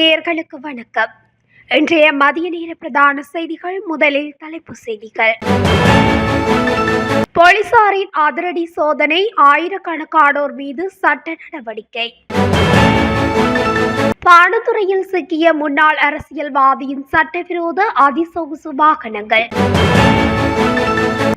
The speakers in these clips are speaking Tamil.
நேயர்களுக்கு வணக்கம். இன்றைய மதிய நேர பிரதான செய்திகள் முதலில் தலைப்பு செய்திகள். போலீசாரின் அதிரடி சோதனை ஆயிரக்கணக்கானோர் மீது சட்ட நடவடிக்கை. பானத்துறையில் சிக்கிய முன்னாள் அரசியல்வாதியின் சட்டவிரோத அதிசொகுசு வாகனங்கள்.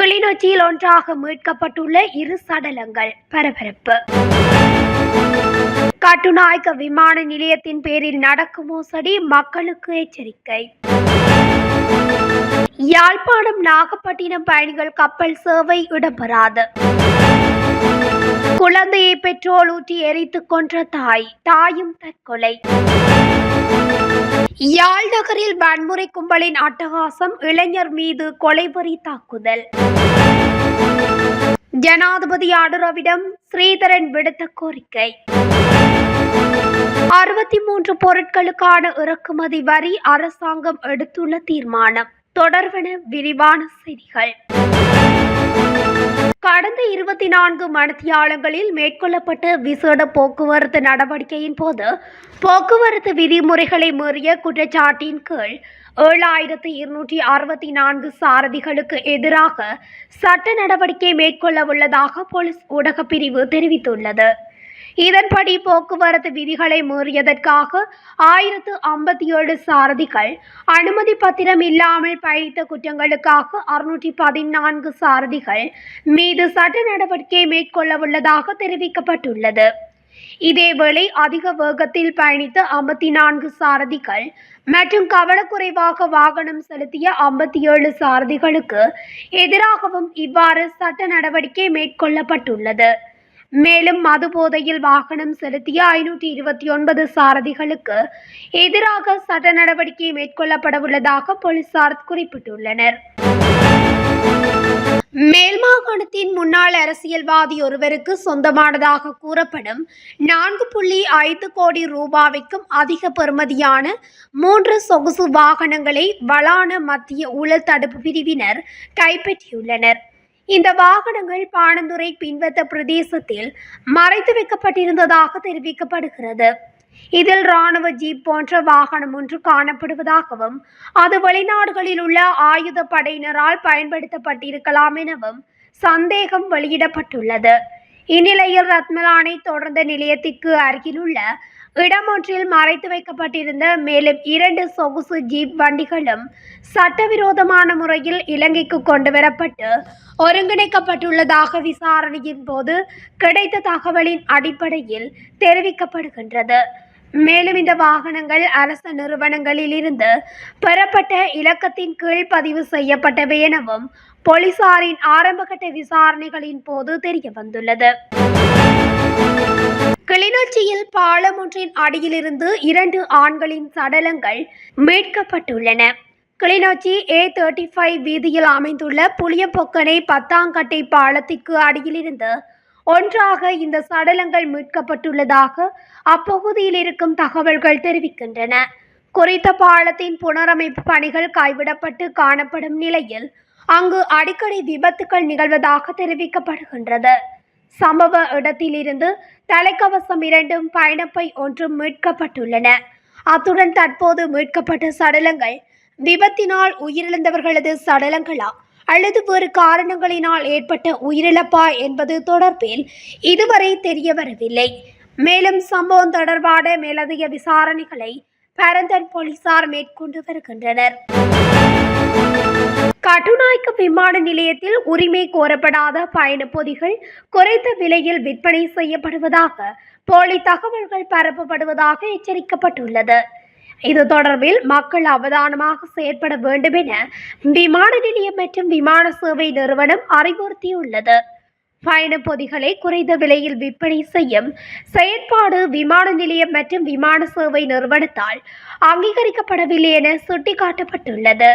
கிளிநொச்சியில் ஒன்றாக மீட்கப்பட்டுள்ள இரு சடலங்கள் பரபரப்பு. கட்டுநாயக்க விமான நிலையத்தின் பேரில் நடக்கும் மோசடி மக்களுக்கு எச்சரிக்கை. யாழ்ப்பாணம் நாகப்பட்டினம் பயணிகள் கப்பல் சேவை இடம்பெறாது. குழந்தையை பெட்ரோல் ஊற்றி எரித்துக் கொன்ற தாய் தாயும் தற்கொலை. யாழ் நகரில் வன்முறை கும்பலின் அட்டகாசம் இளைஞர் மீது கொலைபறி தாக்குதல். ஜனாதிபதி ஆடுரவிடம் ஸ்ரீதரன் விடுத்த கோரிக்கை. அறுபத்தி மூன்று பொருட்களுக்கான இறக்குமதி வரி அரசாங்கம் எடுத்துள்ள தீர்மானம். தொடர்வன விரிவான செய்திகள். கடந்த இருபத்தி நான்கு மணித்தியாலங்களில் மேற்கொள்ளப்பட்ட விசேட போக்குவரத்து நடவடிக்கையின் போது போக்குவரத்து விதிமுறைகளை மீறிய குற்றச்சாட்டின் கீழ் ஏழாயிரத்து இருநூற்றி அறுபத்தி நான்கு சாரதிகளுக்கு எதிராக சட்ட நடவடிக்கை மேற்கொள்ள உள்ளதாக போலீஸ் ஊடகப் பிரிவு தெரிவித்துள்ளது. இதன்படி போக்குவரத்து விதிகளை மீறியதற்காக ஆயிரத்து ஐம்பத்தி ஏழு சாரதிகள் அனுமதி பத்திரம் இல்லாமல் பயணித்த குற்றங்களுக்காக அறுநூற்றி பதினான்கு சாரதிகள் மீது சட்ட நடவடிக்கை மேற்கொள்ள உள்ளதாக தெரிவிக்கப்பட்டுள்ளது. இதேவேளை அதிக வேகத்தில் பயணித்த ஐம்பத்தி நான்கு சாரதிகள் மற்றும் கவனக்குறைவாக வாகனம் செலுத்திய ஐம்பத்தி ஏழு சாரதிகளுக்கு எதிராகவும் இவ்வாறு சட்ட நடவடிக்கை மேற்கொள்ளப்பட்டுள்ளது. மேலும் மது போதையில் வாகனம் செலுத்திய ஐநூற்றி இருபத்தி ஒன்பது சாரதிகளுக்கு எதிராக சட்ட நடவடிக்கை மேற்கொள்ளப்பட உள்ளதாக போலீசார் குறிப்பிட்டுள்ளனர். மேல் மாகாணத்தின் முன்னாள் அரசியல்வாதி ஒருவருக்கு சொந்தமானதாக கூறப்படும் நான்கு புள்ளி ஐந்து கோடி ரூபாய்க்கும் அதிக பெறுமதியான மூன்று சொகுசு வாகனங்களை வளான மத்திய ஊழல் தடுப்பு பிரிவினர் கைப்பற்றியுள்ளனர். இந்த வாகனங்கள் பாணந்துறை பின்வத்த பிரதேசத்தில் மறைத்து வைக்கப்பட்டிருந்ததாக தெரிவிக்கப்படுகிறது. இதில் ராணுவ ஜீப் போன்ற வாகனம் ஒன்று காணப்படுவதாகவும் அது வெளிநாடுகளில் உள்ள ஆயுத படையினரால் பயன்படுத்தப்பட்டிருக்கலாம் எனவும் சந்தேகம் வெளியிடப்பட்டுள்ளது. இந்நிலையில் ரத்மலானை தொடர்ந்த நிலையத்திற்கு அருகிலுள்ள இடமொன்றில் மறைத்து வைக்கப்பட்டிருந்த மேலும் இரண்டு சொகுசு ஜீப் வண்டிகளும் சட்டவிரோதமான முறையில் இலங்கைக்கு கொண்டு வரப்பட்டு ஒருங்கிணைக்கப்பட்டுள்ளதாக விசாரணையின் போது கிடைத்த தகவலின் அடிப்படையில் தெரிவிக்கப்படுகின்றது. மேலும் இந்த வாகனங்கள் அரச நிறுவனங்களில் இருந்து பெறப்பட்ட இலக்கத்தின் கீழ் பதிவு செய்யப்பட்டவை எனவும் போலீசாரின் ஆரம்பகட்ட விசாரணைகளின் போது தெரிய வந்துள்ளது. கிளிநொச்சியில் பாலம் ஒன்றின் அடியிலிருந்து இரண்டு ஆண்களின் சடலங்கள் மீட்கப்பட்டுள்ளன. கிளிநொச்சி ஏ தேர்ட்டி ஃபைவ் வீதியில் அமைந்துள்ள புளியம்பொக்கனை பத்தாங்கட்டை பாலத்திற்கு அடியிலிருந்து ஒன்றாக இந்த சடலங்கள் மீட்கப்பட்டுள்ளதாக அப்பகுதியில் இருக்கும் தகவல்கள் தெரிவிக்கின்றன. குறித்த பாலத்தின் புனரமைப்பு பணிகள் கைவிடப்பட்டு காணப்படும் நிலையில் அங்கு அடிக்கடி விபத்துகள் நிகழ்வதாக தெரிவிக்கப்படுகின்றது. சம்பவ இடத்திலிருந்து தலைக்கவசம் இரண்டும் பயணப்பை ஒன்றும் மீட்கப்பட்டுள்ளன. அத்துடன் தற்போது மீட்கப்பட்ட சடலங்கள் விபத்தினால் உயிரிழந்தவர்களது சடலங்களா அல்லது வேறு காரணங்களினால் ஏற்பட்ட உயிரிழப்பா என்பது தொடர்பில் இதுவரை தெரிய வரவில்லை. மேலும் சம்பவம் தொடர்பான மேலதிக விசாரணைகளை பரந்தன் போலீசார் மேற்கொண்டு வருகின்றனர். கட்டுநாயக்க விமான நிலையத்தில் உரிமை கோரப்படாத பயணப் பொதிகள் குறைந்த விலையில் விற்பனை செய்யப்படுவதாக போலி தகவல்கள் பரப்பப்படுவதாக எச்சரிக்கப்பட்டுள்ளது. இது தொடர்பில் மக்கள் அவதானமாக செயற்பட வேண்டும் என விமான நிலையம் மற்றும் விமான சேவை நிறுவனம் அறிவுறுத்தியுள்ளது. பயணப் பொதிகளை குறைந்த விலையில் விற்பனை செய்யும் செயற்பாடு விமான நிலையம் மற்றும் விமான சேவை நிறுவனத்தால் அங்கீகரிக்கப்படவில்லை என சுட்டிக்காட்டப்பட்டுள்ளது.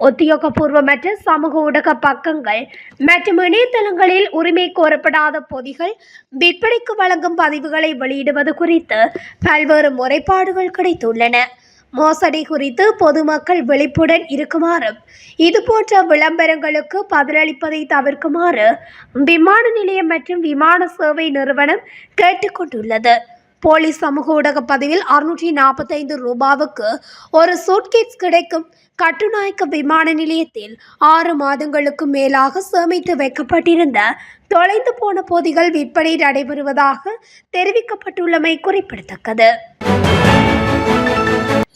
உத்தியோகபூர்வமற்ற சமூக ஊடக பக்கங்கள் மற்றும் இணையதளங்களில் உரிமை கோரப்படாத பொதிகள் விற்பனைக்கு வழங்கும் பதிவுகளை வெளியிடுவது குறித்து பல்வேறு முறைப்பாடுகள் கிடைத்துள்ளன. மோசடி குறித்து பொதுமக்கள் விழிப்புடன் இருக்குமாறு இதுபோன்ற விளம்பரங்களுக்கு பதிலளிப்பதை தவிர்க்குமாறு விமான நிலையம் மற்றும் விமான சேவை நிறுவனம் கேட்டுக்கொண்டுள்ளது. போலீஸ் சமூக ஊடக பதிவில் அறுநூற்றி நாற்பத்தைந்து ரூபாவுக்கு ஒரு சூட்கேஸ் கிடைக்கும். கட்டுநாயக்க விமான நிலையத்தில் ஆறு மாதங்களுக்கு மேலாக சேமித்து வைக்கப்பட்டிருந்த தொலைந்து போன பொதிகள் விற்பனை நடைபெறுவதாக தெரிவிக்கப்பட்டுள்ளமை குறிப்பிடத்தக்கது.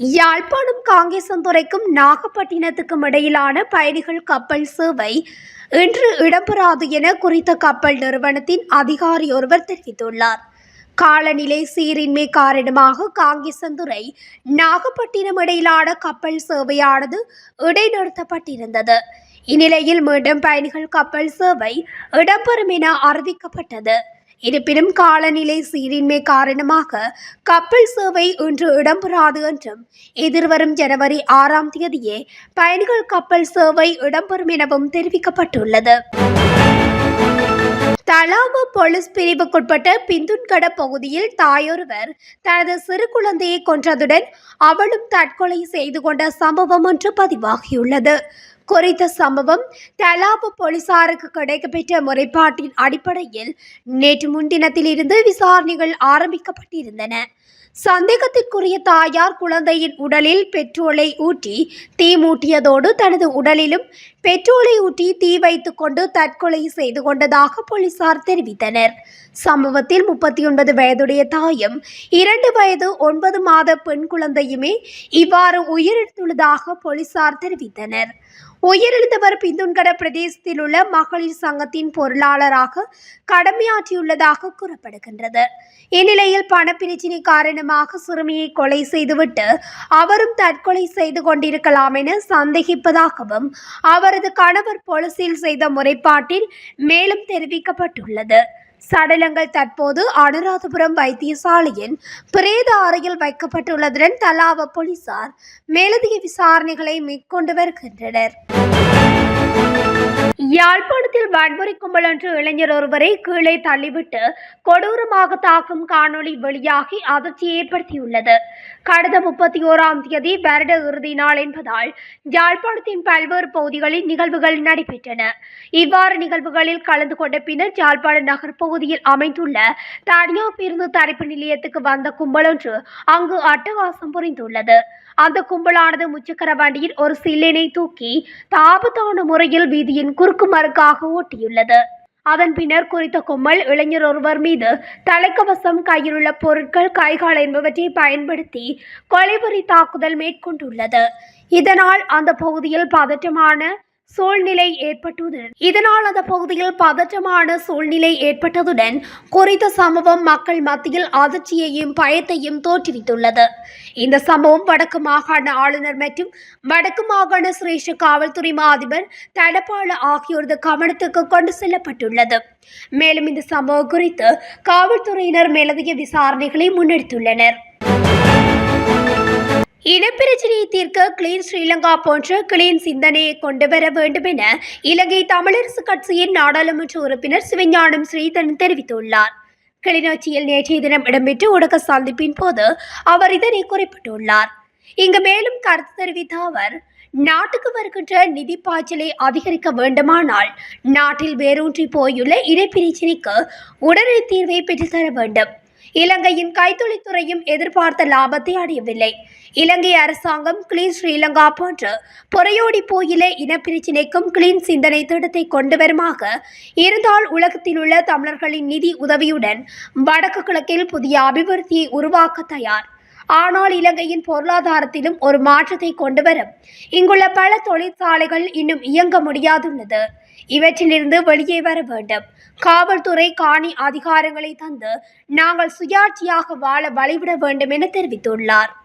யாழ்ப்பாணம் காங்கேசந்துறைக்கும் நாகப்பட்டினத்துக்கும் இடையிலான பயணிகள் கப்பல் சேவை இன்று இடம்பெறாது என குறித்த கப்பல் நிறுவனத்தின் அதிகாரி ஒருவர் தெரிவித்துள்ளார். காலநிலை சீரின்மை காரணமாக காங்கேசந்துறை நாகப்பட்டினம் இடையிலான கப்பல் சேவையானது இடைநிறுத்தப்பட்டிருந்தது. இந்நிலையில் மீண்டும் பயணிகள் கப்பல் சேவை இடம்பெறும் என அறிவிக்கப்பட்டது. இருப்பினும் காலநிலை சீரின்மை காரணமாக கப்பல் சேவை இன்று இடம்பெறாது என்றும் எதிர்வரும் ஜனவரி ஆறாம் தேதியே பயணிகள் கப்பல் சேவை இடம்பெறும் எனவும் தெரிவிக்கப்பட்டுள்ளது. தலாவு போலீஸ் பிரிவுக்குட்பட்ட பிந்துன்கட பகுதியில் தாயொருவர் தனது சிறு குழந்தையை கொன்றதுடன் அவளும் தற்கொலை செய்து கொண்ட சம்பவம் ஒன்று பதிவாகியுள்ளது. குறித்த சம்பவம் தலாபு போலீசாருக்கு கிடைக்கப்பெற்ற முறைப்பாட்டின் அடிப்படையில் நேற்று முன்தினத்திலிருந்து விசாரணைகள் ஆரம்பிக்கப்பட்டிருந்தன. சந்தேகத்திற்குரிய தாயார் குழந்தையின் உடலில் பெட்ரோலை ஊற்றி தீ மூட்டியதோடு தனது உடலிலும் பெட்ரோலை ஊற்றி தீ வைத்து கொண்டு தற்கொலை செய்து கொண்டதாக போலீசார் தெரிவித்தனர். சம்பவத்தில் முப்பத்தி ஒன்பது வயதுடைய தாயும் இரண்டு வயது ஒன்பது மாத பெண் குழந்தையுமே இவ்வாறு உயிரிழந்துள்ளதாக போலீசார் தெரிவித்தனர். உயிரிழந்தவர் பிந்துன்கட பிரதேசத்தில் உள்ள மகளிர் சங்கத்தின் பொருளாளராக கடமையாற்றியுள்ளதாக கூறப்படுகின்றது. இந்நிலையில் பணப்பிரச்சினை காரணமாக சிறுமியை கொலை செய்துவிட்டு அவரும் தற்கொலை செய்து கொண்டிருக்கலாம் என சந்தேகிப்பதாகவும் அவரது கணவர் போலீசில் செய்த முறைப்பாட்டில் மேலும் தெரிவிக்கப்பட்டுள்ளது. சடலங்கள் தற்போது அனுராதபுரம் வைத்தியசாலையின் பிரேத அறையில் வைக்கப்பட்டுள்ளதுடன் தலாவ போலீசார் மேலதிக விசாரணைகளை மேற்கொண்டு வருகின்றனர். யாழ்ப்பாணத்தில் வன்முறை கும்பல் ஒன்று இளைஞர் ஒருவரை கீழே தள்ளிவிட்டு கொடூரமாக தாக்கும் காணொளி வெளியாகி அதிர்ச்சி ஏற்படுத்தியுள்ளது. கடந்த முப்பத்தி ஓராம் தேதி வருட இறுதி நாள் என்பதால் யாழ்ப்பாணத்தின் பல்வேறு பகுதிகளில் நிகழ்வுகள் நடைபெற்றன. இவ்வாறு நிகழ்வுகளில் கலந்து கொண்ட பின்னர் யாழ்ப்பாண நகர் பகுதியில் அமைந்துள்ள தனியார் பேருந்து தரிப்பு நிலையத்துக்கு வந்த கும்பல் ஒன்று அங்கு அட்டகாசம் புரிந்துள்ளது. அந்த கும்பலானது முச்சக்கர வண்டியில் ஒரு சில்லினை தூக்கி தாபத்தான முறையில் வீதி குறுக்கு குறுக்குமறுக்காக ஓட்டியுள்ளது. அதன் பின்னர் குறித்த கும்பல் இளைஞர் ஒருவர் மீது தலைக்கவசம் கையிலுள்ள பொருட்கள் கைகால் என்பவற்றை பயன்படுத்தி கொலைபுரி தாக்குதல் மேற்கொண்டுள்ளது. இதனால் அந்த பகுதியில் பதற்றமான சூழ்நிலை ஏற்பட்டுள்ளது இதனால் அந்த பகுதியில் பதற்றமான சூழ்நிலை ஏற்பட்டதுடன் குறித்த சம்பவம் மக்கள் மத்தியில் அதிர்ச்சியையும் பயத்தையும் தோற்றுவித்துள்ளது. இந்த சம்பவம் வடக்கு மாகாண ஆளுநர் மற்றும் வடக்கு மாகாண சிரேஷ்ட காவல்துறை மா அதிபர் தடப்பாள ஆகியோரது கவனத்துக்கு கொண்டு செல்லப்பட்டுள்ளது. மேலும் இந்த சம்பவம் குறித்து காவல்துறையினர் மேலதிக விசாரணைகளை முன்னெடுத்துள்ளனர். இனப்பிரச்சனையை தீர்க்க கிளீன் ஸ்ரீலங்கா போன்ற கிளீன் சிந்தனையை கொண்டு வர வேண்டும் என இலங்கை தமிழரசு கட்சியின் நாடாளுமன்ற உறுப்பினர் சிவஞானம் ஸ்ரீதன் தெரிவித்துள்ளார். கிளிநொச்சியில் நேற்றைய தினம் இடம்பெற்ற ஊடக சந்திப்பின் போது அவர் இதனை குறிப்பிட்டுள்ளார். இங்கு மேலும் கருத்து தெரிவித்த அவர் நாட்டுக்கு வருகின்ற நிதி பாய்ச்சலை அதிகரிக்க வேண்டுமானால் நாட்டில் வேரூன்றி போயுள்ள இனப்பிரச்சினைக்கு உடனடி தீர்வை பெற்றுத்தர வேண்டும். இலங்கையின் கைத்தொழில்துறையும் எதிர்பார்த்த லாபத்தை அடையவில்லை. இலங்கை அரசாங்கம் கிளீன் ஸ்ரீலங்கா போன்று பொறையோடி போயில இனப்பிரச்சினைக்கும் கிளீன் சிந்தனை திட்டத்தை கொண்டு வருமாக இருந்தால் உலகத்தில் உள்ள தமிழர்களின் நிதி உதவியுடன் வடக்கு கிழக்கில் புதிய அபிவிருத்தியை உருவாக்க தயார். ஆனால் இலங்கையின் பொருளாதாரத்திலும் ஒரு மாற்றத்தை கொண்டு வரும். இங்குள்ள பல தொழிற்சாலைகள் இன்னும் இயங்க முடியாதுள்ளது. இவற்றிலிருந்து வெளியே வர வேண்டும். காவல்துறை காணி அதிகாரங்களை தந்து நாங்கள் சுயாட்சியாக வாழ வழிவிட வேண்டும் என தெரிவித்துள்ளார்.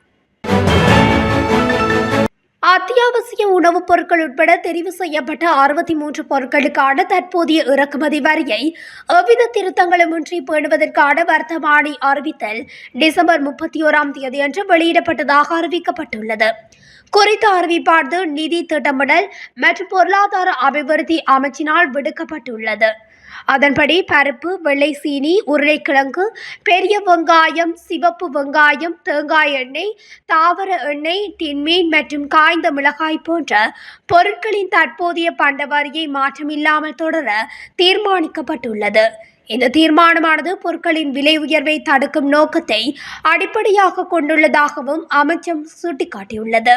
அத்தியாவசிய உணவுப் பொருட்கள் உட்பட தெரிவு செய்யப்பட்ட அறுபத்தி மூன்று பொருட்களுக்கான தற்போதைய இறக்குமதி வரியை எவ்வித திருத்தங்களுமின்றி பேணுவதற்கான வர்த்தமானி அறிவித்தல் டிசம்பர் முப்பத்தி ஓராம் தேதியன்று வெளியிடப்பட்டதாக அறிவிக்கப்பட்டுள்ளது. குறித்த அறிவிப்பானது நிதி திட்டமிடல் மற்றும் பொருளாதார அபிவிருத்தி அமைச்சினால் விடுக்கப்பட்டுள்ளது. அதன்படி பருப்பு வெள்ளை சீனி உருளைக்கிழங்கு பெரிய வெங்காயம் சிவப்பு வெங்காயம் தேங்காய் எண்ணெய் தாவர எண்ணெய் டின்மீன் மற்றும் காய்ந்த மிளகாய் போன்ற பொருட்களின் தற்போதைய பண்ட வரியை மாற்றமில்லாமல் தொடர தீர்மானிக்கப்பட்டுள்ளது. இந்த தீர்மானமானது பொருட்களின் விலை உயர்வை தடுக்கும் நோக்கத்தை அடிப்படையாக கொண்டுள்ளதாகவும் அமைச்சம் சுட்டிக்காட்டியுள்ளது.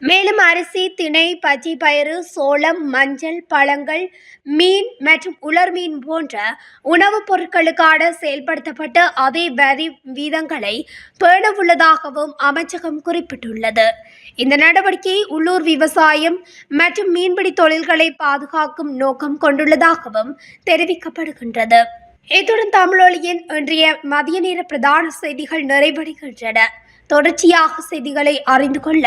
மேலும் அரிசி திணை பச்சை பயிறு சோளம் மஞ்சள் பழங்கள் மீன் மற்றும் உலர் மீன் போன்ற உணவுப் பொருட்களுக்கான செயல்படுத்தப்பட்ட அதே வரி வீதங்களை பேணவுள்ளதாகவும் அமைச்சகம் குறிப்பிட்டுள்ளது. இந்த நடவடிக்கை உள்ளூர் விவசாயம் மற்றும் மீன்பிடி தொழில்களை பாதுகாக்கும் நோக்கம் கொண்டுள்ளதாகவும் தெரிவிக்கப்படுகின்றது. இத்துடன் தமிழொலியின் இன்றைய மதிய நேர பிரதான செய்திகள் நிறைவடைகின்றன. தொடர்ச்சியாக செய்திகளை அறிந்து கொள்ள